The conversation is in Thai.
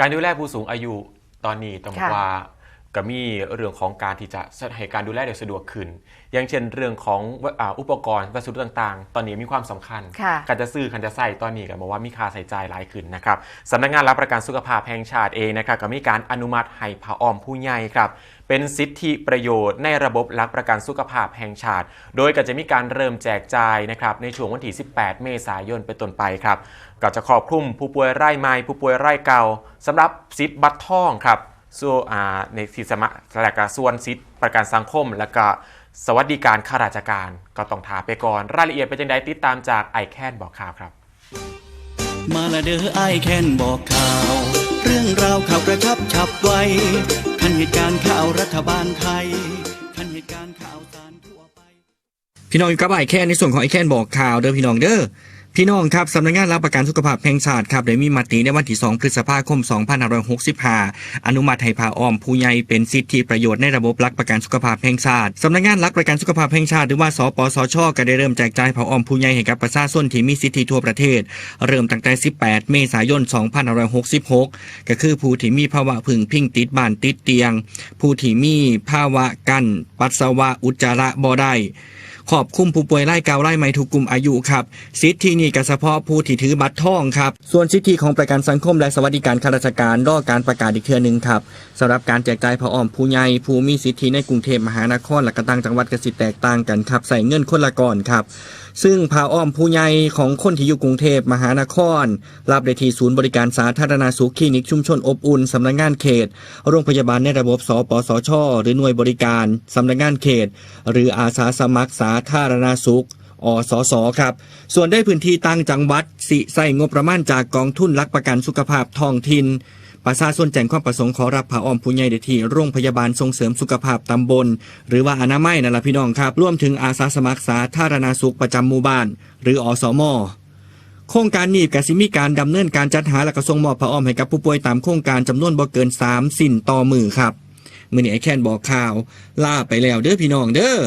การดูแลผู้สูงอายุตอนนี้ต้องบอกค่ะว่า ก็มีเรื่องของการที่จะให้การดูแลได้สะดวกขึ้น อย่างเช่นเรื่องของอ่าอุปกรณ์วัสดุต่างๆ ตอนนี้มีความสำคัญค่ะการจะซื้อการจะใส่ตอนนี้ก็บอกว่ามีค่าใส่ใจายหลายขึ้นนะครับสำนักงานรับประกันสุขภาพแห่งชาติเองนะครับก็มีการอนุมัติให้ผ้าอ้อมผู้ใหญ่ครับเป็นสิทธิประโยชน์ในระบบรับประกันสุขภาพแห่งชาติ โดยก็จะมีการเริ่มแจกจ่ายนะครับในช่วงวันที่ 18 เมษายนเป็นต้นไปครับก็จะครอบคลุมผู้ป่วยไร่ใหม่ผู้ป่วยไร่เก่าสำหรับสิทธิ์บัตรทองครับ ส่วนในสิทธิสมะและก็ส่วนสิทธิประกันสังคม และก็สวัสดิการข้าราชการก็ต้องถามไปก่อน รายละเอียดเป็นจังไดติดตามจากไอแคนบอกข่าวครับ มาละเด้อไอแคนบอกข่าว เรื่องราวข่าวกระชับฉับไวทันเหตุการณ์ข่าวรัฐบาลไทยทันเหตุการณ์ข่าวสารทั่วไป พี่น้องอยู่กับไอแคนในส่วนของไอแคนบอกข่าวเด้อพี่น้องเด้อ พี่น้องครับสำนักงานรับประกันสุขภาพแห่งชาติครับได้มีมติในวันที่ 2 พฤษภาคม 2565 อนุมัติให้พาอ้อมผู้ใหญ่เป็นสิทธิประโยชน์ในระบบรักประกันสุขภาพแห่งชาติสำนักงานรักประกันสุขภาพแห่งชาติหรือว่าสปสช ก็ได้เริ่มแจกจ่ายพาอ้อมผู้ใหญ่ให้กับประชาชนที่มีสิทธิทั่วประเทศ เริ่มตั้งแต่ 18 เมษายน 2566 ก็คือผู้ที่มีภาวะผึ่งพิงติดบ้านติดเตียง ผู้ที่มีภาวะกั้นปัสสาวะอุจจาระบ่ได้ ขอบคุมผู้ป่วยไล่เกาไล่ไม่ทุกกลุ่มอายุครับ สิทธินี้ก็เฉพาะผู้ที่ถือบัตรทองครับ ส่วนสิทธิของประกันสังคมและสวัสดิการข้าราชการรอการประกาศอีกเทื่อหนึ่งครับสำหรับการแจกจ่ายพระอ้อมผู้ใหญ่ผู้มีสิทธิในกรุงเทพมหานครและก็ต่างจังหวัดก็สิแตกต่างกันครับใส่เงินคนละก่อนครับ ซึ่งพาอ้อมผู้ใหญ่ของคนที่อยู่กรุงเทพมหานคร รับได้ที่ศูนย์บริการสาธารณสุขคลินิกชุมชนอบอุ่นสำนักงานเขต โรงพยาบาลในระบบสปสช หรือหน่วยบริการสำนักงานเขต หรืออาสาสมัครสาธารณสุขอสสครับ ส่วนได้พื้นที่ตั้งจังหวัด สิใส่งบประมาณจากกองทุนรักประกันสุขภาพท้องถิ่นประชาชนแจ้งความประสงค์ขอรับผ้าอ้อมผู้ใหญ่ได้ที่โรงพยาบาลส่งเสริมสุขภาพตำบล หรือว่าอนามัยนั่นแหละพี่น้องครับรวมถึงอาสาสมัครสาธารณสุขประจำหมู่บ้าน หรืออสมโครงการนี้กสิมีการดำเนินการจัดหาและก็ส่งมอบผ้าอ้อมให้กับผู้ป่วยตามโครงการจำนวนบ่เกิน 3 สิ้นต่อมือครับ มือนี้ไอแคนบอกข่าวล่าไปแล้วเด้อพี่น้องเด้อ